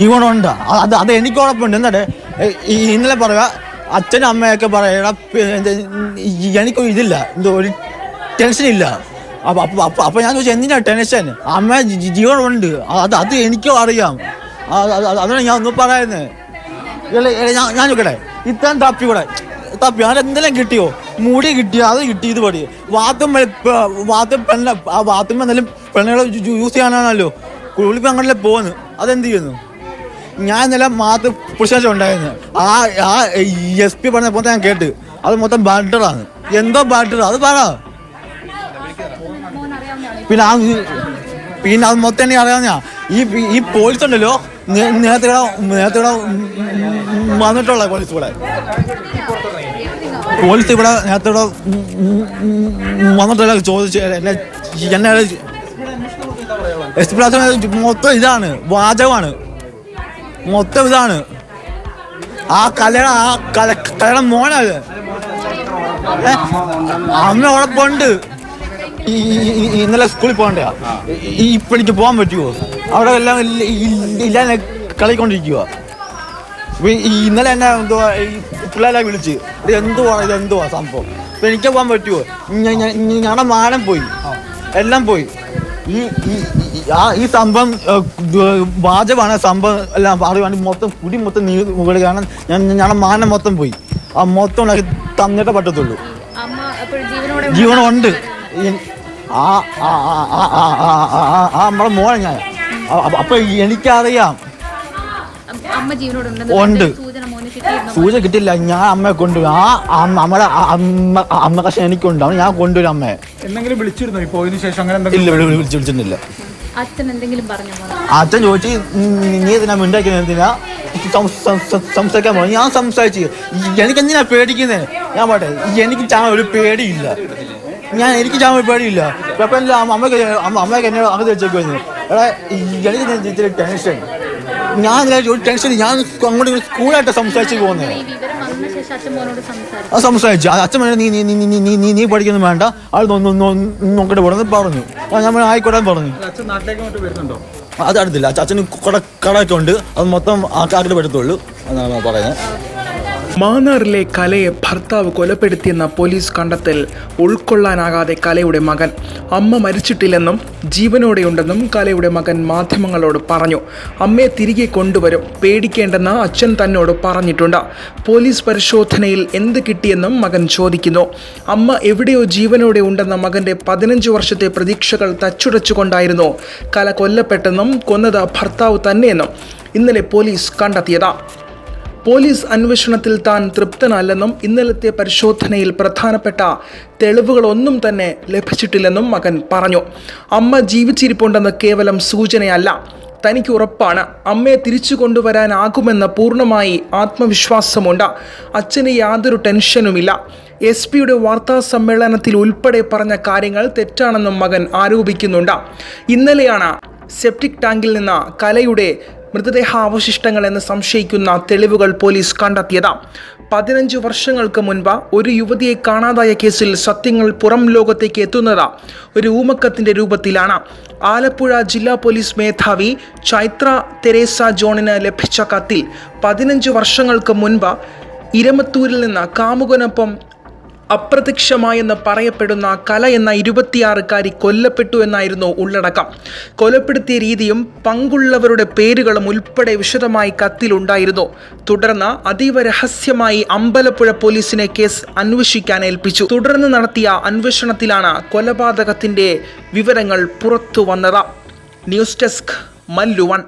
ജീവനുണ്ട് അത് അത് എനിക്ക് ഉറപ്പുണ്ട്. ഈ ഇന്നലെ പറയുക അച്ഛനും അമ്മയൊക്കെ പറയണ എനിക്ക് ഇതില്ല. എന്തോ ഒരു ടെൻഷൻ ഇല്ല. അപ്പൊ അപ്പൊ അപ്പൊ അപ്പൊ ഞാൻ ചോദിച്ചു എന്തിനാ ടെൻഷൻ അമ്മ ജീവനുണ്ട്. അത് അത് എനിക്കും അറിയാം. അത് അത് അത് അതാണ് ഞാൻ ഒന്നും പറയുന്നത് ഞാൻ ഞാൻ നോക്കട്ടെ ഇത്രയും തപ്പി കൂടെ തപ്പി. അത് എന്തെല്ലാം കിട്ടിയോ? മുടി കിട്ടിയോ? അത് കിട്ടി ഇത് പടി വാത്തും വാത്തും പെണ്ണ ആ വാത്തും എന്തെങ്കിലും പെണ്ണുകളെ യൂസ് ചെയ്യാനാണല്ലോ. കുളിപ്പ് അങ്ങോട്ടല്ലേ പോകുന്നു അതെന്ത് ചെയ്യുന്നു? ഞാൻ ഇന്നലെ മാത്രം പുരുഷാശം ഉണ്ടായിരുന്നു ആ ആ എസ് പി പറഞ്ഞ മൊത്തം ഞാൻ കേട്ട് അത് മൊത്തം ബാറ്ററാണ് എന്തോ ബാറ്റർ അത് പറ പിന്നെ ആ പിന്നെ അത് മൊത്തം എനിക്ക് അറിയാവുന്ന ഈ ഈ പോലീസ് ഉണ്ടല്ലോ നേരത്തെ നേരത്തെ വന്നിട്ടുള്ള പോലീസ് ഇവിടെ പോലീസ് ഇവിടെ നേരത്തെ ഇവിടെ വന്നിട്ടുള്ള ചോദിച്ചു എന്നെ എന്നെ എസ് പി മൊത്തം ഇതാണ് വാചകമാണ് മൊത്തം ഇതാണ്. ആ കലയുടെ ആ കല കലയുടെ മോനത്? അമ്മ അവിടെ ഈ- ഇന്നലെ സ്കൂളിൽ പോകണ്ട? ഇപ്പണിക്ക് പോകാൻ പറ്റുമോ അവിടെ എല്ലാം ഇല്ല- ഇല്ല- ഇല്ലാതെ കളിക്കൊണ്ടിരിക്കുക ഇന്നലെ എന്നെ എന്തുവാ പിള്ളേരെ വിളിച്ച് ഇത് എന്തുവാ ഇത് എന്തുവാ സംഭവം? ഇപ്പൊ എനിക്ക് പോകാൻ പറ്റുമോ ഞങ്ങളുടെ മാനം പോയി. എല്ലാം പോയി. ഈ ആ ഈ സംഭവം വാചകമാണ് സംഭവം എല്ലാം പറയുവാണെങ്കിൽ മൊത്തം കുടി മൊത്തം നീ മുകളിൽ കാണാൻ ഞാൻ ഞാൻ മാനം മൊത്തം പോയി. ആ മൊത്തം ഉണ്ടാക്കി തന്നിട്ടേ പറ്റത്തുള്ളൂ. ജീവനുണ്ട്. നമ്മളെ ആ മോളെ ഞാൻ. അപ്പൊ എനിക്കറിയാം. ഉണ്ട്. സൂചന കിട്ടില്ല. ഞാൻ അമ്മയെ കൊണ്ടുവരും ആ അമ്മ നമ്മുടെ എനിക്കുണ്ടാവും അമ്മ ആ അമ്മ കഷ്ണം എനിക്കുണ്ട് ഞാൻ കൊണ്ടുവരും അമ്മയെ. എന്തെങ്കിലും വിളിച്ചിരുന്നോ? ഈ പോയതിനു ശേഷം അങ്ങനെ ഇല്ല എന്തെങ്കിലും വിളിച്ചിരുന്നില്ല അച്ഛൻ എന്തെങ്കിലും പറഞ്ഞോ അച്ഛൻ ചോദിച്ചു നീ ഇതിനാ മിണ്ടാക്കി എന്തിനാ സം- സം- സം- സംസാരിക്കാൻ പോകും ഞാൻ സംസാരിച്ചു. എനിക്ക് എന്തിനാ പേടിക്കുന്നത് ഞാൻ പറട്ടെ എനിക്ക് ചാ ഒരു പേടിയില്ല. ഞാൻ എനിക്ക് ചാ ഒരു പേടിയില്ല. അപ്പൊ അമ്മയ്ക്ക് അമ്മ അമ്മയ്ക്ക് എന്നെ അകത്ത് വെച്ചേക്കുമായിരുന്നു എടാ എനിക്ക് ഇച്ചിരി ടെൻഷൻ. ഞാൻ ഒരു ടെൻഷൻ ഞാൻ അങ്ങോട്ട് സ്കൂളായിട്ട് സംസാരിച്ച് പോകുന്നത് ആ സംസാരിച്ചു. അച്ഛൻ പറഞ്ഞു നീ നീ നീ നീ നീ നീ പഠിക്കുന്നു വേണ്ട. ആൾ നോക്കട്ടെ പറഞ്ഞു. ആ ഞാൻ ആയിക്കോട്ടെ പറഞ്ഞു. അത് അടുത്തില്ല. അച്ഛൻ കട കടയൊക്കെ ഉണ്ട്. അത് മൊത്തം ആ കാട്ടിൽ പെടുത്തുള്ളൂ എന്നാണ് പറയുന്നത്. മാന്നാറിലെ കലയെ ഭർത്താവ് കൊലപ്പെടുത്തിയെന്ന പോലീസ് കണ്ടെത്തൽ ഉൾക്കൊള്ളാനാകാതെ കലയുടെ മകൻ അമ്മ മരിച്ചിട്ടില്ലെന്നും ജീവനോടെയുണ്ടെന്നും കലയുടെ മകൻ മാധ്യമങ്ങളോട് പറഞ്ഞു. അമ്മയെ തിരികെ കൊണ്ടുവരും പേടിക്കേണ്ടെന്ന് അച്ഛൻ തന്നോട് പറഞ്ഞിട്ടുണ്ട്. പോലീസ് പരിശോധനയിൽ എന്ത് കിട്ടിയെന്നും മകൻ ചോദിക്കുന്നു. അമ്മ എവിടെയോ ജീവനോടെ ഉണ്ടെന്ന മകന്റെ പതിനഞ്ച് വർഷത്തെ പ്രതീക്ഷകൾ തച്ചുടച്ചുകൊണ്ടായിരുന്നു കല കൊല്ലപ്പെട്ടെന്നും കൊന്നത് ഭർത്താവ് തന്നെയെന്നും ഇന്നലെ പോലീസ് കണ്ടെത്തിയതാ. പോലീസ് അന്വേഷണത്തിൽ താൻ തൃപ്തനല്ലെന്നും ഇന്നലത്തെ പരിശോധനയിൽ പ്രധാനപ്പെട്ട തെളിവുകളൊന്നും തന്നെ ലഭിച്ചിട്ടില്ലെന്നും മകൻ പറഞ്ഞു. അമ്മ ജീവിച്ചിരിപ്പുണ്ടെന്ന് കേവലം സൂചനയല്ല. തനിക്ക് ഉറപ്പാണ്. അമ്മയെ തിരിച്ചു കൊണ്ടുവരാനാകുമെന്ന് പൂർണമായി ആത്മവിശ്വാസമുണ്ട്. അച്ഛന് യാതൊരു ടെൻഷനുമില്ല. എസ് പിയുടെ വാർത്താ സമ്മേളനത്തിൽ ഉൾപ്പെടെ പറഞ്ഞ കാര്യങ്ങൾ തെറ്റാണെന്നും മകൻ ആരോപിക്കുന്നുണ്ട്. ഇന്നലെയാണ് സെപ്റ്റിക് ടാങ്കിൽ നിന്ന് കലയുടെ മൃതദേഹാവശിഷ്ടങ്ങൾ എന്ന് സംശയിക്കുന്ന തെളിവുകൾ പോലീസ് കണ്ടെത്തിയത്. പതിനഞ്ച് വർഷങ്ങൾക്ക് മുൻപ് ഒരു യുവതിയെ കാണാതായ കേസിൽ സത്യങ്ങൾ പുറം ലോകത്തേക്ക് എത്തുന്നത് ഒരു ഊമക്കത്തിന്റെ രൂപത്തിലാണ്. ആലപ്പുഴ ജില്ലാ പോലീസ് മേധാവി ചൈത്ര തെരേസ ജോണിന് ലഭിച്ച കത്തിൽ പതിനഞ്ച് വർഷങ്ങൾക്ക് മുൻപ് ഇരമത്തൂരിൽ നിന്ന് കാമുകനൊപ്പം അപ്രത്യക്ഷമായെന്ന് പറയപ്പെടുന്ന കല എന്ന ഇരുപത്തിയാറുകാരി കൊല്ലപ്പെട്ടു എന്നായിരുന്നു ഉള്ളടക്കം. കൊലപ്പെടുത്തിയ രീതിയും പങ്കുള്ളവരുടെ പേരുകളും ഉൾപ്പെടെ വിശദമായി കത്തിലുണ്ടായിരുന്നു തുടർന്ന് അതീവ രഹസ്യമായി അമ്പലപ്പുഴ പോലീസിനെ കേസ് അന്വേഷിക്കാൻ ഏൽപ്പിച്ചു. തുടർന്ന് നടത്തിയ അന്വേഷണത്തിലാണ് കൊലപാതകത്തിന്റെ വിവരങ്ങൾ പുറത്തു വന്നത്. News desk മല്ലുവൺ